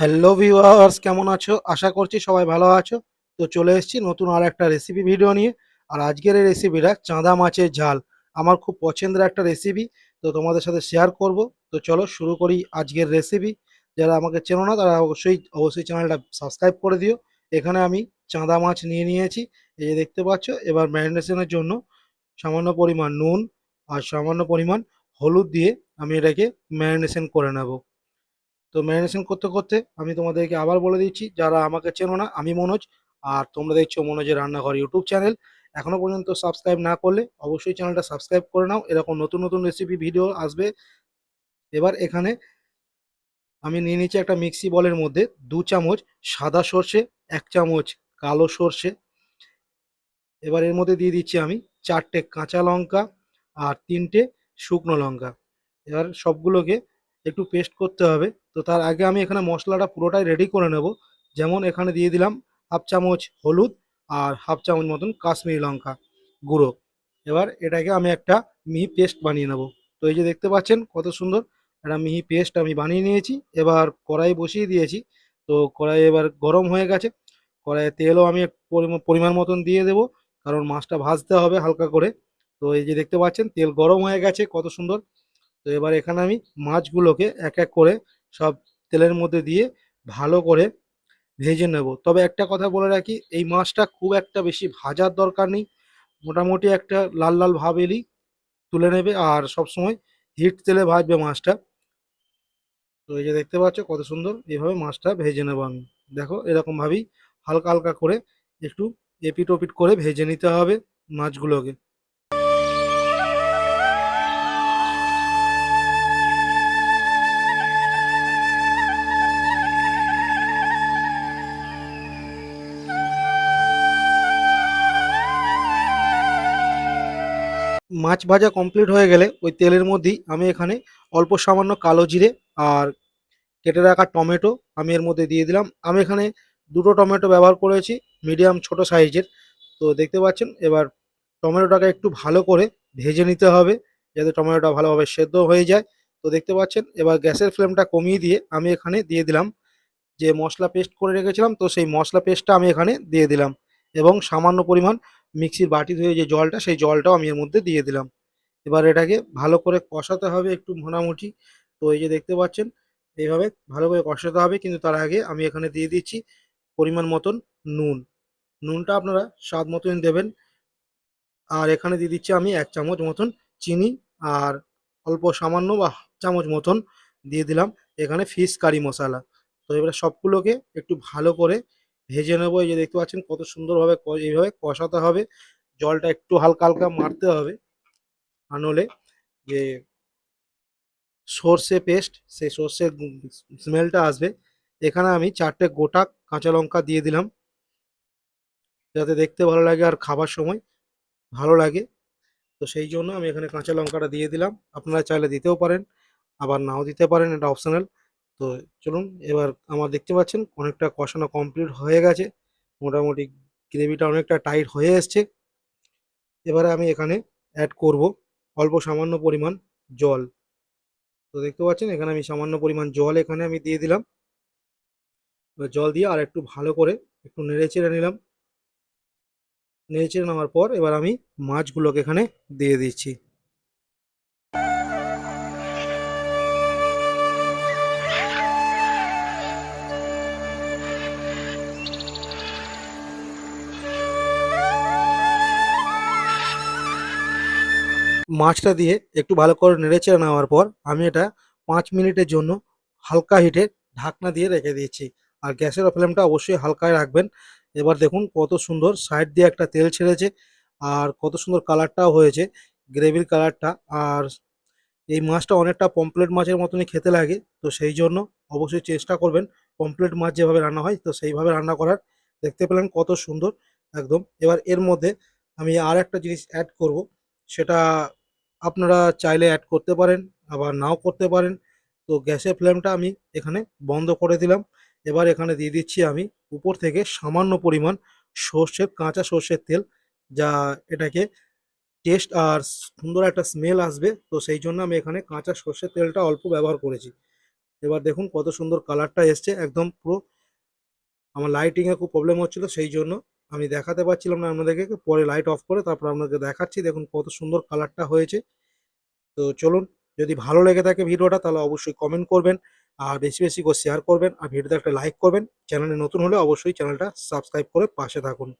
Hello viewers কেমন আছো? আশা করছি সবাই ভালো আছো। তো চলে এসেছি নতুন আর একটা রেসিপি ভিডিও নিয়ে। আর আজকের এই রেসিপিটা চাঁদা মাছের ঝাল। আমার খুব পছন্দের একটা রেসিপি তো তোমাদের সাথে শেয়ার করব। তো চলো শুরু করি আজকের রেসিপি যারা আমাকে চেনো না, তারা অবশ্যই অবশ্যই চ্যানেলটা সাবস্ক্রাইব করে দিও। এখানে আমি চাঁদা মাছ নিয়ে নিয়েছি। এই যে দেখতে পাচ্ছ, এবার ম্যারিনেশনের জন্য সামান্য পরিমাণ নুন আর সামান্য পরিমাণ হলুদ দিয়ে আমি এটাকে ম্যারিনেশন করে নেব। তো ম্যারিনেশন করতে করতে আমি তোমাদেরকে আবার বলে দিচ্ছি, যারা আমাকে চেনো না, আমি মনোজ, আর তোমরা দেখছ মনোজের রান্নাঘর ইউটিউব চ্যানেল এখনও পর্যন্ত সাবস্ক্রাইব না করলে অবশ্যই চ্যানেলটা সাবস্ক্রাইব করে নাও, এরকম নতুন নতুন রেসিপি ভিডিও আসবে। এবার এখানে আমি নিয়ে নিচ্ছি একটা মিক্সি বলের মধ্যে দু চামচ সাদা সর্ষে, এক চামচ কালো সর্ষে। এবার এর মধ্যে দিয়ে দিচ্ছি আমি চারটে কাঁচা লঙ্কা আর তিনটে শুকনো লঙ্কা। এবার সবগুলোকে একটু পেস্ট করতে হবে। তো তার আগে আমি এখানে মশলাটা পুরোটাই রেডি করে নেব। যেমন এখানে দিয়ে দিলাম হাফ চামচ হলুদ আর হাফ চামচ মতন কাশ্মীরি লঙ্কা গুঁড়ো। এবার এটাকে আমি একটা মিহি পেস্ট বানিয়ে নেব। তো এই যে দেখতে পাচ্ছেন কত সুন্দর একটা মিহি পেস্ট আমি বানিয়ে নিয়েছি। এবার কড়াই বসিয়ে দিয়েছি। তো কড়াই এবার গরম হয়ে গেছে। কড়াইয়ে তেলও আমি পরিমাণ মতন দিয়ে দেবো। কারণ মাছটা ভাজতে হবে হালকা করে। তো এই যে দেখতে পাচ্ছেন তেল গরম হয়ে গেছে কত সুন্দর। তো এবার এখানে আমি মাছগুলোকে এক এক করে সব তেলের মধ্যে দিয়ে ভালো করে ভেজে নেব। তবে একটা কথা বলে রাখি, এই মাছটা খুব একটা বেশি ভাজার দরকার নেই। মোটামুটি একটা লাল লাল ভাব এলেই তুলে নেবে আর সব সময় হিট তেলে ভাজবে মাছটা। তো এই যে দেখতে পাচ্ছ কত সুন্দর এইভাবে মাছটা ভেজে নেব আমি। দেখো এরকমভাবেই হালকা হালকা করে একটু এপিট ওপিট করে ভেজে নিতে হবে মাছগুলোকে। মাছ ভাজা কমপ্লিট হয়ে গেলে ওই তেলের মধ্যেই আমি এখানে অল্প সামান্য কালো জিরে আর কেটে রাখা টমেটো আমি এর মধ্যে দিয়ে দিলাম। আমি এখানে দুটো টমেটো ব্যবহার করেছি মিডিয়াম ছোট সাইজের। তো দেখতে পাচ্ছেন, এবার টমেটোটাকে একটু ভালো করে ভেজে নিতে হবে যাতে টমেটোটা ভালোভাবে সেদ্ধ হয়ে যায়। তো দেখতে পাচ্ছেন, এবার গ্যাসের ফ্লেমটা কমিয়ে দিয়ে আমি এখানে দিয়ে দিলাম যে মশলা পেস্ট করে রেখেছিলাম, তো সেই মশলা পেস্টটা আমি এখানে দিয়ে দিলাম এবং সামান্য পরিমাণ মিক্সির বাটি ধুয়ে যে জলটা, সেই জলটাও আমি এর মধ্যে দিয়ে দিলাম। এবার এটাকে ভালো করে কষাতে হবে একটু মোটামুটি। তো এই যে দেখতে পাচ্ছেন, এইভাবে ভালো করে কষাতে হবে, কিন্তু তার আগে আমি এখানে দিয়ে দিচ্ছি পরিমাণ মতন নুন। নুনটা আপনারা স্বাদ মতন দেবেন। আর এখানে দিয়ে দিচ্ছি আমি এক চামচ মতন চিনি, আর অল্প সামান্য বা চামচ মতন দিয়ে দিলাম এখানে ফিশ কারি মশলা। তো এবারে সবগুলোকে একটু ভালো করে ভেজে নেব, এই যে দেখতে পাচ্ছেন কত সুন্দরভাবে এইভাবে কষাতে হবে। জলটা একটু হালকা হালকা মারতে হবে আনলে যে সর্ষে পেস্ট, সেই সর্ষের স্মেলটা আসবে। এখানে আমি চারটে গোটা কাঁচা লঙ্কা দিয়ে দিলাম, যাতে দেখতে ভালো লাগে আর খাবার সময় ভালো লাগে। তো সেই জন্য আমি এখানে কাঁচা লঙ্কাটা দিয়ে দিলাম। আপনারা চাইলে দিতেও পারেন, আবার নাও দিতে পারেন, এটা অপশনাল। তো চলুন, এবার আমার দেখতে পাচ্ছেন অনেকটা কষানো কমপ্লিট হয়ে গেছে। মোটামুটি গ্রেভিটা অনেকটা টাইট হয়ে এসছে। এবারে আমি এখানে অ্যাড করব অল্প সামান্য পরিমাণ জল। তো দেখতে পাচ্ছেন, এখানে আমি সামান্য পরিমাণ জল এখানে আমি দিয়ে দিলাম। জল দিয়ে আর একটু ভালো করে একটু নেড়ে চেড়ে নিলাম। নেড়ে চেড়ে নেওয়ার পর এবার আমি মাছগুলোকে এখানে দিয়ে দিচ্ছি। মাছটা দিয়ে একটু ভালো করে নেড়েচেড়ে নেওয়ার পর আমি এটা পাঁচ মিনিটের জন্য হালকা হিটে ঢাকনা দিয়ে রেখে দিয়েছি। আর গ্যাসের ফ্লেমটা অবশ্যই হালকায় রাখবেন। এবার দেখুন কত সুন্দর সাইড দিয়ে একটা তেল ছেড়েছে আর কত সুন্দর কালারটাও হয়েছে গ্রেভির কালারটা। আর এই মাছটা অনেকটা পমপ্লেট মাছের মতনই খেতে লাগে, তো সেই জন্য অবশ্যই চেষ্টা করবেন পমপ্লেট মাছ যেভাবে রান্না হয়, তো সেইভাবে রান্না করার। দেখতে পেলেন কত সুন্দর, একদম। এবার এর মধ্যে আমি আর একটা জিনিস অ্যাড করব, সেটা আপনারা চাইলে অ্যাড করতে পারেন, আবার নাও করতে পারেন। তো গ্যাসের ফ্লেমটা আমি এখানে বন্ধ করে দিলাম। এবার এখানে দিয়ে দিচ্ছি আমি উপর থেকে সামান্য পরিমাণ সর্ষের, কাঁচা সর্ষের তেল, যা এটাকে টেস্ট আর সুন্দর একটা স্মেল আসবে। তো সেই জন্য আমি এখানে কাঁচা সর্ষের তেলটা অল্প ব্যবহার করেছি। এবার দেখুন কত সুন্দর কালারটা এসছে। একদম পুরো আমার লাইটিংয়ে খুব প্রবলেম হচ্ছিল, সেই জন্য আমি দেখাতে পারছিলাম না আপনাদেরকে, পরে লাইট অফ করে তারপর আপনাদের দেখাচ্ছি। দেখুন কত সুন্দর কালারটা হয়েছে। তো চলুন, যদি ভালো লেগে থাকে ভিডিওটা তাহলে অবশ্যই কমেন্ট করবেন, আর বেশি বেশি করে শেয়ার করবেন, আর ভিডিওতে একটা লাইক করবেন। চ্যানেলে নতুন হলে অবশ্যই চ্যানেলটা সাবস্ক্রাইব করে পাশে থাকুন।